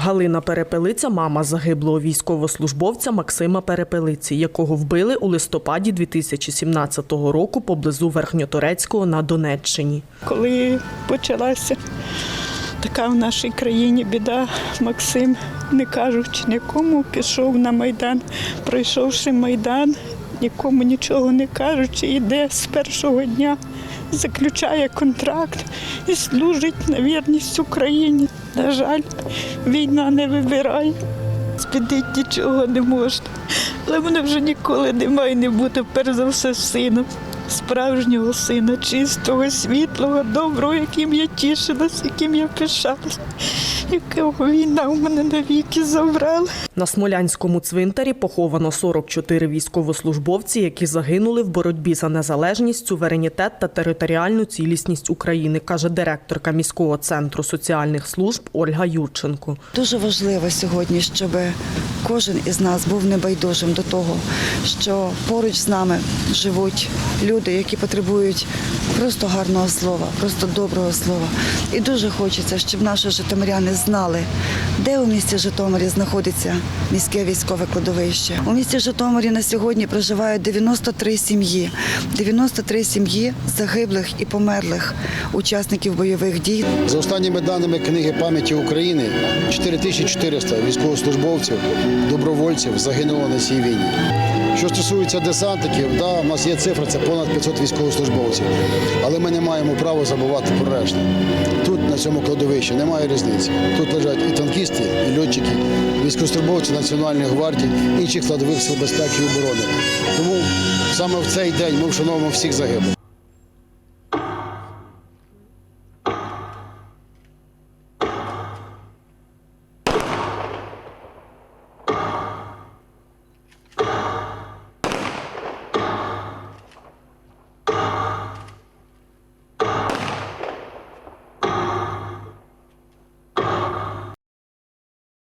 Галина Перепелиця, мама загиблого військовослужбовця Максима Перепелиці, якого вбили у листопаді 2017 року поблизу Верхньоторецького на Донеччині. Коли почалася така в нашій країні біда, Максим, не кажучи нікому, пішов на Майдан, пройшовши Майдан, нікому нічого не кажучи, йде з першого дня, заключає контракт і служить на вірність Україні. На жаль, війна не вибирає. Спідить нічого не можна. Але мене вже ніколи немає не буде, перш за все, сином. Справжнього сина, чистого, світлого, доброго, яким я тішилась, яким я пишалась, якого війна у мене навіки забрала. На Смолянському цвинтарі поховано 44 військовослужбовці, які загинули в боротьбі за незалежність, суверенітет та територіальну цілісність України, каже директорка міського центру соціальних служб Ольга Юрченко. Дуже важливо сьогодні, щоб кожен із нас був небайдужим до того, що поруч з нами живуть люди, які потребують просто гарного слова, просто доброго слова. І дуже хочеться, щоб наші житомиряни знали, де у місті Житомирі знаходиться міське військове кладовище. У місті Житомирі на сьогодні проживають 93 сім'ї, 93 сім'ї загиблих і померлих учасників бойових дій. За останніми даними книги пам'яті України, 4400 військовослужбовців, добровольців загинуло на цій війні. Що стосується десантників, да, у нас є цифра, це понад 500 військовослужбовців. Але ми не маємо права забувати про решту. Тут, на цьому кладовищі, немає різниці. Тут лежать і танкісти, і льотчики, військовослужбовці Національної гвардії, інших складових сил безпеки і оборони. Тому саме в цей день ми вшановуємо всіх загиблих.